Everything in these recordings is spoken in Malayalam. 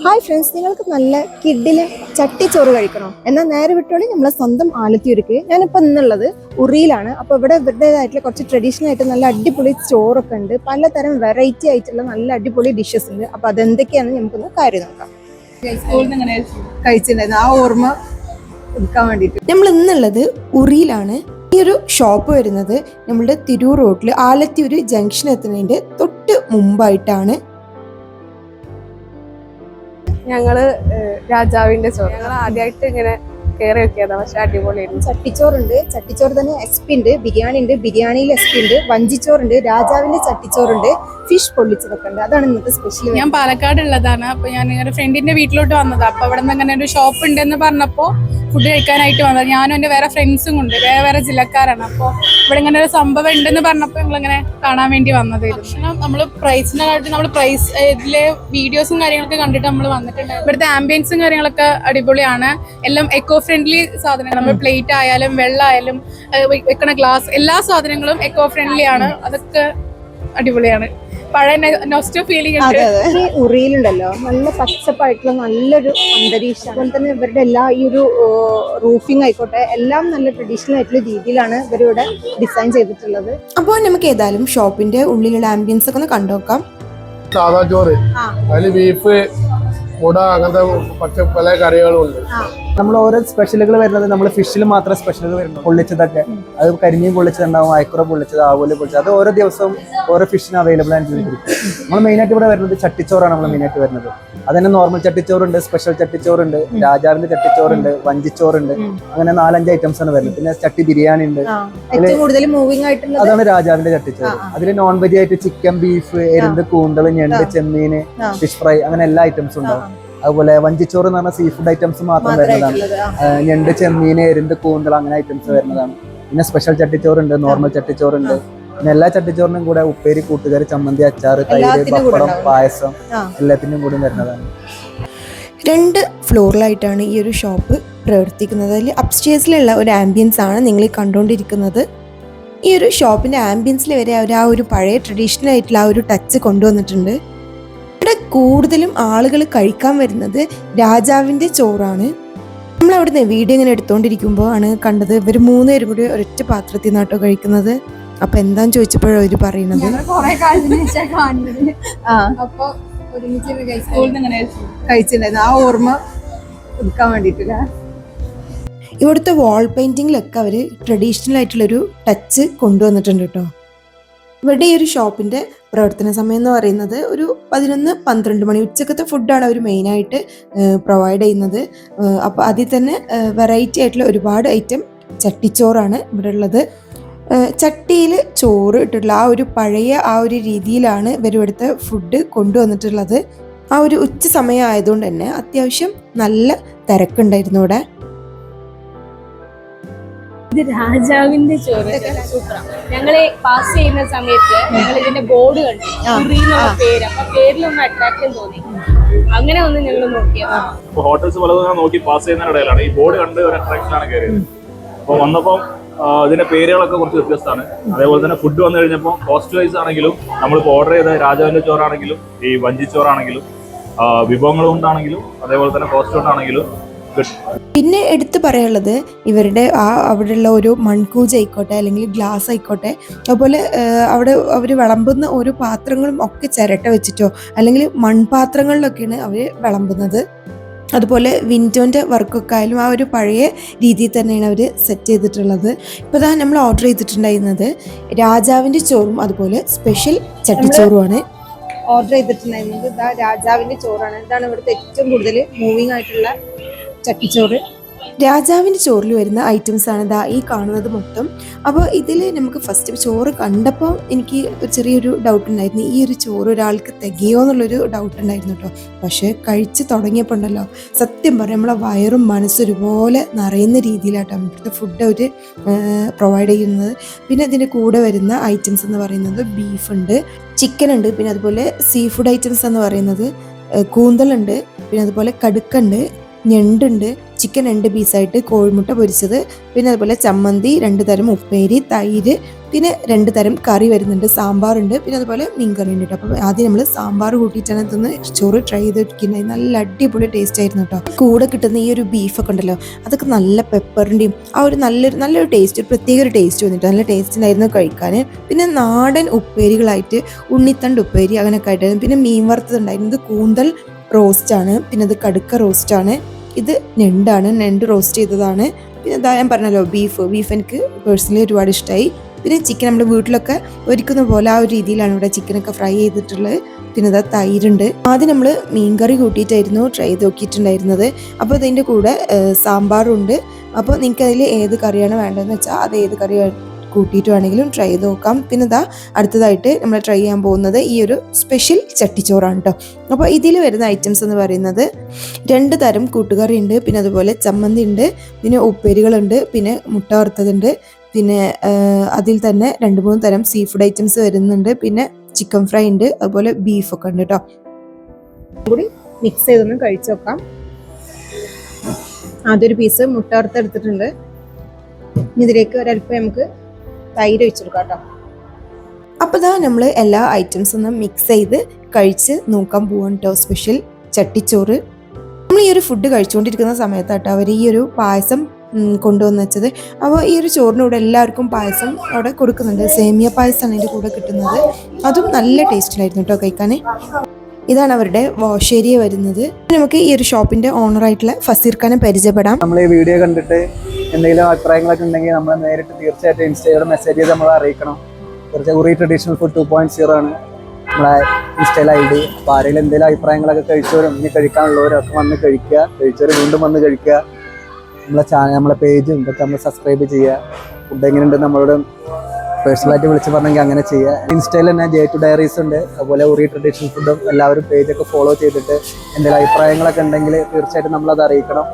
ഹായ് ഫ്രണ്ട്സ് നിങ്ങൾക്ക് നല്ല കിഡിലെ ചട്ടിച്ചോറ് കഴിക്കണോ? എന്നാൽ നേരെ വിട്ടോളി നമ്മളെ സ്വന്തം ആലത്തിയൂർക്ക് ഞാനിപ്പോൾ ഇന്നുള്ളത് ഉറിയിലാണ്. അപ്പോൾ ഇവിടെ ഇവരുടേതായിട്ടുള്ള കുറച്ച് ട്രഡീഷണൽ ആയിട്ട് നല്ല അടിപൊളി ചോറൊക്കെ ഉണ്ട്. പലതരം വെറൈറ്റി ആയിട്ടുള്ള നല്ല അടിപൊളി ഡിഷസ് ഉണ്ട്. അപ്പോൾ അതെന്തൊക്കെയാണെന്ന് നമുക്കൊന്ന് കാര്യം നോക്കാം. കഴിച്ചിട്ടുണ്ടായിരുന്നു. ആ ഓർമ്മ വേണ്ടിയിട്ട്. നമ്മൾ ഇന്നുള്ളത് ഉറിയിലാണ്. ഈ ഒരു ഷോപ്പ് വരുന്നത് നമ്മുടെ തിരൂർ റോഡിൽ ആലത്തിയൂർ ജംഗ്ഷൻ എത്തുന്നതിന്റെ തൊട്ട് മുമ്പായിട്ടാണ്. ഞങ്ങൾ രാജാവിന്റെ ചോറ്. ഞങ്ങൾ ആദ്യമായിട്ട് ഇങ്ങനെ കയറി നോക്കിയതാ പക്ഷെ അടിപൊളിയായിരുന്നു. ചട്ടിച്ചോറുണ്ട്. ചട്ടിച്ചോറ് തന്നെ എസ്പി ഉണ്ട്. ബിരിയാണി ഉണ്ട്. ബിരിയാണിയിൽ എസ് പി ഉണ്ട്. വഞ്ചിച്ചോറുണ്ട്. രാജാവിന്റെ ചട്ടിച്ചോറുണ്ട്. ഫിഷ് പൊള്ളിച്ചതൊക്കെ ഉണ്ട്. അതാണ് ഇന്നത്തെ സ്പെഷ്യൽ ഞാൻ പാലക്കാട് ഉള്ളതാണ്. അപ്പൊ ഞാൻ ഒരു ഫ്രണ്ടിന്റെ വീട്ടിലോട്ട് വന്നതാ. അപ്പൊ അവിടെ നിന്ന് അങ്ങനെ ഒരു ഷോപ്പ് ഉണ്ടെന്ന് പറഞ്ഞപ്പോ ഫുഡ് കഴിക്കാനായിട്ട് വന്നത്. ഞാനും എന്റെ വേറെ ഫ്രണ്ട്സും ഉണ്ട്. വേറെ വേറെ ജില്ലക്കാരാണ്. അപ്പോൾ ഇവിടെ ഇങ്ങനെ ഒരു സംഭവം ഉണ്ടെന്ന് പറഞ്ഞപ്പോൾ ഞങ്ങൾ ഇങ്ങനെ കാണാൻ വേണ്ടി വന്നത്. ഭക്ഷണം നമ്മൾ പ്രൈസിനെ കാട്ടി നമ്മൾ പ്രൈസ് ഇതിലെ വീഡിയോസും കാര്യങ്ങളൊക്കെ കണ്ടിട്ട് നമ്മൾ വന്നിട്ടുണ്ട് ഇവിടുത്തെ ആംബിയൻസും കാര്യങ്ങളൊക്കെ അടിപൊളിയാണ്. എല്ലാം എക്കോ ഫ്രണ്ട്ലി സാധനങ്ങൾ. നമ്മൾ പ്ലേറ്റ് ആയാലും വെള്ളമായാലും വെക്കണ ഗ്ലാസ് എല്ലാ സാധനങ്ങളും എക്കോ ഫ്രണ്ട്ലി ആണ്. അതൊക്കെ അടിപൊളിയാണ്. പഴയ നൊസ്റ്റോ ഫീലിംഗ് ഉണ്ട് അതെ അതെ. ഈ ഉറിയിലുണ്ടല്ലോ നല്ല പച്ചപ്പായിട്ടുള്ള നല്ലൊരു അന്തരീക്ഷം. അതുപോലെ തന്നെ ഇവരുടെ എല്ലാ ഈ ഒരു റൂഫിംഗ് ആയിക്കോട്ടെ എല്ലാം നല്ല ട്രഡീഷണൽ ആയിട്ടുള്ള രീതിയിലാണ് ഇവരിവിടെ ഡിസൈൻ ചെയ്തിട്ടുള്ളത്. അപ്പോൾ നമുക്ക് ഏതായാലും ഷോപ്പിന്റെ ഉള്ളിലുള്ള ആംബിയൻസ് ഒക്കെ ഒന്ന് കണ്ടുനോക്കാം സാധാ ചോറ്. അതിൽ ബീഫ് കൂടാ അങ്ങനത്തെ പച്ച പല കറികളും ഉണ്ട്. നമ്മൾ ഓരോ സ്പെഷ്യലുകൾ വരുന്നത് നമ്മൾ ഫിഷിൽ മാത്രം സ്പെഷ്യലുകൾ വരുന്നത്. പൊള്ളിച്ചതൊക്കെ. അത് കരിമീൻ പൊള്ളിച്ചതുണ്ടാവും അയക്കുറ പൊള്ളിച്ചത് ആവോലി പൊള്ളിച്ചത്. അത് ഓരോ ദിവസവും ഓരോ ഫിഷിന് അവൈലബിൾ ആയിട്ട് നമ്മൾ മെയിനായിട്ട് ഇവിടെ വരുന്നത് ചട്ടിച്ചോറാണ് നമ്മൾ മെയിനായിട്ട് വരുന്നത്. അതന്നെ നോർമൽ ചട്ടിച്ചോറുണ്ട് സ്പെഷ്യൽ ചട്ടിച്ചോറുണ്ട് രാജാവിന്റെ ചട്ടിച്ചോറുണ്ട് വഞ്ചിച്ചോറുണ്ട്. അങ്ങനെ നാലഞ്ച് ഐറ്റംസ് ആണ് വരുന്നത്. പിന്നെ ചട്ടി ബിരിയാണി ഉണ്ട്. അതാണ് രാജാവിന്റെ ചട്ടിച്ചോറ്. അതിൽ നോൺ വെജ് ആയിട്ട് ചിക്കൻ ബീഫ് എരുന്ത് കൂന്തൾ ഞണ്ട് ചെമ്മീന് ഫിഷ് ഫ്രൈ അങ്ങനെ എല്ലാ ഐറ്റംസും ഉണ്ടാവും. അതുപോലെ വഞ്ചിച്ചോറ് എന്ന് പറഞ്ഞ സീ ഫുഡ് ഐറ്റംസ് മാത്രം വരുന്നതാണ്. ഞണ്ട് ചെമ്മീന് എരുന്ത് കൂന്തൽ അങ്ങനെ ഐറ്റംസ് വരുന്നതാണ്. പിന്നെ സ്പെഷ്യൽ ചട്ടിച്ചോറുണ്ട് നോർമൽ ചട്ടിച്ചോറുണ്ട്. പിന്നെ എല്ലാ ചട്ടിച്ചോറിനും കൂടെ ഉപ്പേരി കൂട്ടുകാർ ചമ്മന്തി അച്ചാറ് തൈര് പപ്പടം പായസം. എല്ലാത്തിനും കൂടി വരുന്നതാണ്. രണ്ട് ഫ്ലോറിലായിട്ടാണ് ഈ ഒരു ഷോപ്പ് പ്രവർത്തിക്കുന്നത്. അതിൽ അപ്സ്റ്റേഴ്സിലുള്ള ഒരു ആംബിയൻസ് ആണ് നിങ്ങൾ ഈ കണ്ടുകൊണ്ടിരിക്കുന്നത്. ഈ ഒരു ഷോപ്പിന്റെ ആംബിയൻസിൽ വരെ അവർ ആ ഒരു പഴയ ട്രഡീഷണൽ ആയിട്ടുള്ള ആ ഒരു ടച്ച് കൊണ്ടുവന്നിട്ടുണ്ട്. ഇവിടെ കൂടുതലും ആളുകൾ കഴിക്കാൻ വരുന്നത് രാജാവിന്റെ ചോറാണ്. നമ്മൾ അവിടുന്ന് വീഡിയോ ഇങ്ങനെ എടുത്തുകൊണ്ടിരിക്കുമ്പോൾ ആണ് കണ്ടത് ഇവർ മൂന്നുപേരും കൂടി ഒരൊറ്റ പാത്രത്തിൽ നിന്നാട്ടോ കഴിക്കുന്നത്. അപ്പൊ എന്താന്ന് ചോദിച്ചപ്പോഴോ ഇവർ കാണുന്നത്. ആ. കഴിച്ചിട്ടുണ്ടായിരുന്നു. ഓർമ്മ എടുക്കാൻ ഇവിടുത്തെ വാൾ പെയിന്റിങ്ങിലൊക്കെ അവർ ട്രഡീഷണൽ ആയിട്ടുള്ളൊരു ടച്ച് കൊണ്ടുവന്നിട്ടുണ്ട് കേട്ടോ. ഇവരുടെ ഈ ഒരു ഷോപ്പിന്റെ പ്രവർത്തന സമയം എന്ന് പറയുന്നത് ഒരു പതിനൊന്ന് പന്ത്രണ്ട് മണി. ഉച്ചക്കത്തെ ഫുഡാണ് അവർ മെയിനായിട്ട് പ്രൊവൈഡ് ചെയ്യുന്നത്. അപ്പോൾ അതിൽ തന്നെ വെറൈറ്റി ആയിട്ടുള്ള ഒരുപാട് ഐറ്റം ചട്ടിച്ചോറാണ് ഇവിടെ ഉള്ളത്. ചട്ടിയിൽ ചോറ് ഇട്ടിട്ടുള്ള ആ ഒരു പഴയ ആ ഒരു രീതിയിലാണ് ഇവർ ഇവിടുത്തെ ഫുഡ് കൊണ്ടുവന്നിട്ടുള്ളത്. ആ ഒരു ഉച്ച സമയം ആയതുകൊണ്ട് തന്നെ അത്യാവശ്യം നല്ല തിരക്കുണ്ടായിരുന്നു ഇവിടെ. ഇത് രാജാവിന്റെ ചോറ് ഞങ്ങൾ പാസ് ചെയ്യുന്ന സമയത്ത് ഞങ്ങൾ ഇതിന്റെ ബോർഡ് കണ്ടു. പേര്. അപ്പൊ പേരിലൊന്ന് അട്രാക്ഷൻ തോന്നി. അങ്ങനെ ഒന്ന് ഞങ്ങൾ നോക്കിയത്. ഹോട്ടൽസ് പലതും നോക്കി പാസ് ചെയ്യുന്നതിനിടയിലാണ് ഈ ബോർഡ് കണ്ട് ഒരു അട്രാക്ഷൻ ആണ് കയറിയത് അപ്പൊ വന്നപ്പോൾ ഇതിന്റെ പേരുകളൊക്കെ കുറച്ച് വ്യത്യസ്തമാണ്. അതേപോലെ തന്നെ ഫുഡ് വന്നു കഴിഞ്ഞപ്പോൾ കോസ്റ്റ് വൈസ് ആണെങ്കിലും നമ്മളിപ്പോൾ ഓർഡർ ചെയ്ത രാജാവിന്റെ ചോറാണെങ്കിലും ഈ വഞ്ചിച്ചോറാണെങ്കിലും വിഭവങ്ങൾ കൊണ്ടാണെങ്കിലും അതേപോലെ തന്നെ കോസ്റ്റ് കൊണ്ടാണെങ്കിലും പിന്നെ എടുത്തു പറയാനുള്ളത് ഇവരുടെ ആ അവിടെയുള്ള ഒരു മൺകൂജ ആയിക്കോട്ടെ അല്ലെങ്കിൽ ഗ്ലാസ് ആയിക്കോട്ടെ അതുപോലെ അവിടെ അവർ വിളമ്പുന്ന ഓരോ പാത്രങ്ങളും ഒക്കെ ചിരട്ട വെച്ചിട്ടോ അല്ലെങ്കിൽ മൺപാത്രങ്ങളിലൊക്കെയാണ് അവർ വിളമ്പുന്നത്. അതുപോലെ വിൻഡോന്റെ വർക്കൊക്കെ ആയാലും ആ ഒരു പഴയ രീതിയിൽ തന്നെയാണ് അവർ സെറ്റ് ചെയ്തിട്ടുള്ളത്. ഇപ്പോൾ ഇതാ നമ്മൾ ഓർഡർ ചെയ്തിട്ടുണ്ടായിരുന്നത് രാജാവിന്റെ ചോറും അതുപോലെ സ്പെഷ്യൽ ചട്ടിച്ചോറുമാണ്. ഓർഡർ ചെയ്തിട്ടുണ്ടായിരുന്നത് ഇതാ രാജാവിന്റെ ചോറാണ്. ഇതാണ് ഇവിടുത്തെ ഏറ്റവും കൂടുതൽ മൂവിങ് ആയിട്ടുള്ള ചട്ടിച്ചോറ്. രാജാവിന്റെ ചോറിൽ വരുന്ന ഐറ്റംസ് ആണ് ഇതാ ഈ കാണുന്നത് മൊത്തം. അപ്പോൾ ഇതിൽ നമുക്ക് ഫസ്റ്റ് ചോറ് കണ്ടപ്പോൾ എനിക്ക് ചെറിയൊരു ഡൗട്ട് ഉണ്ടായിരുന്നു. ഈ ഒരു ചോറ് ഒരാൾക്ക് തികയോ എന്നുള്ളൊരു ഡൗട്ട് ഉണ്ടായിരുന്നു കേട്ടോ. പക്ഷേ കഴിച്ച് തുടങ്ങിയപ്പോൾ ഉണ്ടല്ലോ. സത്യം പറയാം നമ്മളെ വയറും മനസ്സും ഒരുപോലെ നിറയുന്ന രീതിയിലാട്ടോ ഇവിടുത്തെ ഫുഡ് അവർ പ്രൊവൈഡ് ചെയ്യുന്നത്. പിന്നെ ഇതിന്റെ കൂടെ വരുന്ന ഐറ്റംസ് എന്ന് പറയുന്നത് ബീഫ് ഉണ്ട് ചിക്കൻ ഉണ്ട് പിന്നെ അതുപോലെ സീ ഫുഡ് ഐറ്റംസ് എന്ന് പറയുന്നത് കൂന്തലുണ്ട് പിന്നെ അതുപോലെ കടുക്കുണ്ട് ഞണ്ടുണ്ട് ചിക്കൻ രണ്ട് പീസായിട്ട് കോഴിമുട്ട പൊരിച്ചത് പിന്നെ അതുപോലെ ചമ്മന്തി രണ്ട് തരം ഉപ്പേരി തൈര് പിന്നെ രണ്ട് തരം കറി വരുന്നുണ്ട് സാമ്പാറുണ്ട് പിന്നെ അതുപോലെ മീൻ കറി ഉണ്ട് കേട്ടോ അപ്പോൾ ആദ്യം നമ്മൾ സാമ്പാർ കൂട്ടിയിട്ടാണ് ഇതൊന്ന് ചോറ് ട്രൈ ചെയ്തിരിക്കുന്നത് നല്ല അടിപൊളി ടേസ്റ്റ് ആയിരുന്നു കേട്ടോ കൂടെ കിട്ടുന്ന ഈ ഒരു ബീഫൊക്കെ ഉണ്ടല്ലോ അതൊക്കെ നല്ല പെപ്പറിന്റെയും ആ ഒരു നല്ലൊരു നല്ലൊരു ടേസ്റ്റ് ഒരു പ്രത്യേക ഒരു ടേസ്റ്റ് വന്നിട്ട് നല്ല ടേസ്റ്റ് ഉണ്ടായിരുന്നു കഴിക്കാൻ പിന്നെ നാടൻ ഉപ്പേരികളായിട്ട് ഉണ്ണിത്തണ്ട് ഉപ്പേരി അങ്ങനെയൊക്കെ ആയിട്ടായിരുന്നു പിന്നെ മീൻ വറുത്തതുണ്ടായിരുന്നു കൂന്തൽ റോസ്റ്റാണ്. പിന്നെ ഇത് കടുക്ക റോസ്റ്റ് ആണ് ഇത് ഞണ്ടാണ്. ഞണ്ട് റോസ്റ്റ് ചെയ്തതാണ്. പിന്നെ എന്താ ഞാൻ പറഞ്ഞല്ലോ ബീഫ് ബീഫ് എനിക്ക് പേഴ്സണലി ഒരുപാട് ഇഷ്ടമായി പിന്നെ ചിക്കൻ നമ്മുടെ വീട്ടിലൊക്കെ ഒരുക്കുന്ന പോലെ ആ ഒരു രീതിയിലാണ് ഇവിടെ ചിക്കനൊക്കെ ഫ്രൈ ചെയ്തിട്ടുള്ളത്. പിന്നെ ഇതാ തൈരുണ്ട്. ആദ്യം നമ്മൾ മീൻകറി കൂട്ടിയിട്ടായിരുന്നു ട്രൈ ചെയ്ത് നോക്കിയിട്ടുണ്ടായിരുന്നത്. അപ്പോൾ ഇതിന്റെ കൂടെ സാമ്പാറുണ്ട് അപ്പോൾ നിങ്ങൾക്ക് അതിൽ ഏത് കറിയാണ് വേണ്ടതെന്ന് വെച്ചാൽ അത് ഏത് കറി കൂട്ടിയിട്ട് വേണമെങ്കിലും ട്രൈ ചെയ്ത് നോക്കാം. പിന്നെ ഇതാ അടുത്തതായിട്ട് നമ്മൾ ട്രൈ ചെയ്യാൻ പോകുന്നത് ഈ ഒരു സ്പെഷ്യൽ ചട്ടിച്ചോറാണ് കേട്ടോ അപ്പോൾ ഇതിൽ വരുന്ന ഐറ്റംസ് എന്ന് പറയുന്നത് രണ്ട് തരം കൂട്ടുകറി ഉണ്ട് പിന്നെ അതുപോലെ ചമ്മന്തി ഉണ്ട് പിന്നെ ഉപ്പേരികളുണ്ട് പിന്നെ മുട്ട വറുത്തതുണ്ട് പിന്നെ അതിൽ തന്നെ രണ്ട് മൂന്ന് തരം സീ ഫുഡ് ഐറ്റംസ് വരുന്നുണ്ട് പിന്നെ ചിക്കൻ ഫ്രൈ ഉണ്ട് അതുപോലെ ബീഫൊക്കെ ഉണ്ട് കേട്ടോ കൂടി മിക്സ് ചെയ്തൊന്ന് കഴിച്ചു നോക്കാം. ആദ്യൊരു പീസ് മുട്ട വറുത്തെടുത്തിട്ടുണ്ട്. ഇതിലേക്ക് ഒരല്പം നമുക്ക് തൈര് ഒഴിച്ചെടുക്കാം കേട്ടോ അപ്പോൾ ഇതാ നമ്മൾ എല്ലാ ഐറ്റംസ് ഒന്ന് മിക്സ് ചെയ്ത് കഴിച്ച് നോക്കാൻ പോവാണ് കേട്ടോ സ്പെഷ്യൽ ചട്ടിച്ചോറ്. നമ്മൾ ഈ ഒരു ഫുഡ് കഴിച്ചുകൊണ്ടിരിക്കുന്ന സമയത്താട്ടോ അവർ ഈ ഒരു പായസം കൊണ്ടുവന്ന് വെച്ചത്. അപ്പോൾ ഈ ഒരു ചോറിനൂടെ എല്ലാവർക്കും പായസം അവിടെ കൊടുക്കുന്നുണ്ട്. സേമിയ പായസമാണ് ഇതിന്റെ കൂടെ കിട്ടുന്നത്. അതും നല്ല ടേസ്റ്റിലായിരുന്നു കേട്ടോ കഴിക്കാൻ ഇതാണ് അവരുടെ വാഷ് ഏരിയ വരുന്നത്. നമുക്ക് ഈ ഒരു ഷോപ്പിന്റെ ഓണർ ആയിട്ടുള്ള ഫസീർ ഖാനെ പരിചയപ്പെടാം. നമ്മൾ ഈ വീഡിയോ കണ്ടിട്ട് എന്തെങ്കിലും അഭിപ്രായങ്ങളൊക്കെ ഉണ്ടെങ്കിൽ നമ്മൾ നേരിട്ട് തീർച്ചയായിട്ടും ഇൻസ്റ്റയിലൂടെ മെസ്സേജ് ചെയ്ത് നമ്മൾ അറിയിക്കണം. തീർച്ചയായും ഉറി traditional food two point zero ആണ് നമ്മളെ ഇൻസ്റ്റയിൽ ഐ ഡി അപ്പോൾ ആരെങ്കിലും എന്തെങ്കിലും അഭിപ്രായങ്ങളൊക്കെ കഴിച്ചവരും ഇനി കഴിക്കാനുള്ളവരും ഒക്കെ വന്ന് കഴിക്കുക. കഴിച്ചവർ വീണ്ടും വന്ന് കഴിക്കുക. നമ്മളെ ചാനൽ നമ്മളെ പേജും ഇതൊക്കെ നമ്മൾ സബ്സ്ക്രൈബ് ചെയ്യുക. ഫുഡ് എങ്ങനെയുണ്ട് നമ്മളോട് പേഴ്സണലായിട്ട് വിളിച്ച് പറഞ്ഞെങ്കിൽ അങ്ങനെ ചെയ്യുക. ഇൻസ്റ്റയിൽ തന്നെ ജെ ടു ഡയറീസ് ഉണ്ട്. അതുപോലെ ഉറി ട്രഡീഷണൽ ഫുഡും എല്ലാവരും പേജൊക്കെ ഫോളോ ചെയ്തിട്ട് എന്തെങ്കിലും അഭിപ്രായങ്ങളൊക്കെ ഉണ്ടെങ്കിൽ തീർച്ചയായിട്ടും നമ്മളത് അറിയിക്കണം.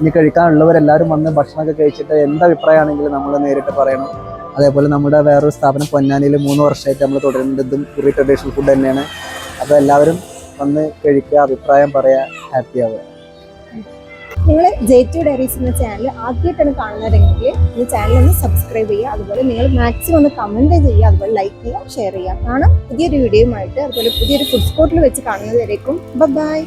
ഇനി കഴിക്കാനുള്ളവരെല്ലാവരും വന്ന് ഭക്ഷണമൊക്കെ കഴിച്ചിട്ട് എന്ത് അഭിപ്രായമാണെങ്കിലും നമ്മൾ നേരിട്ട് പറയണം. അതേപോലെ നമ്മുടെ വേറൊരു സ്ഥാപനം പൊന്നാനിയിൽ മൂന്ന് വർഷമായിട്ട് നമ്മൾ തുടരുന്നുണ്ട്. ഇതും ഉറി ട്രഡീഷണൽ ഫുഡ് തന്നെയാണ്. അപ്പോൾ എല്ലാവരും വന്ന് കഴിക്കുക അഭിപ്രായം പറയുക ഹാപ്പി ആവുക. നിങ്ങൾ ജെ ടു ഡയറീസ് എന്ന ചാനൽ ആദ്യമായിട്ടാണ് കാണുന്നതെങ്കിൽ ഈ ചാനൽ ഒന്ന് സബ്സ്ക്രൈബ് ചെയ്യുക. അതുപോലെ നിങ്ങൾ മാക്സിമം ഒന്ന് കമന്റ് ചെയ്യുക. അതുപോലെ ലൈക്ക് ചെയ്യുക ഷെയർ ചെയ്യുക. കാണാം പുതിയൊരു വീഡിയോയുമായിട്ട് അതുപോലെ പുതിയൊരു ഫുഡ് സ്പോട്ടിൽ വെച്ച് കാണുന്നതായിരിക്കും ബൈ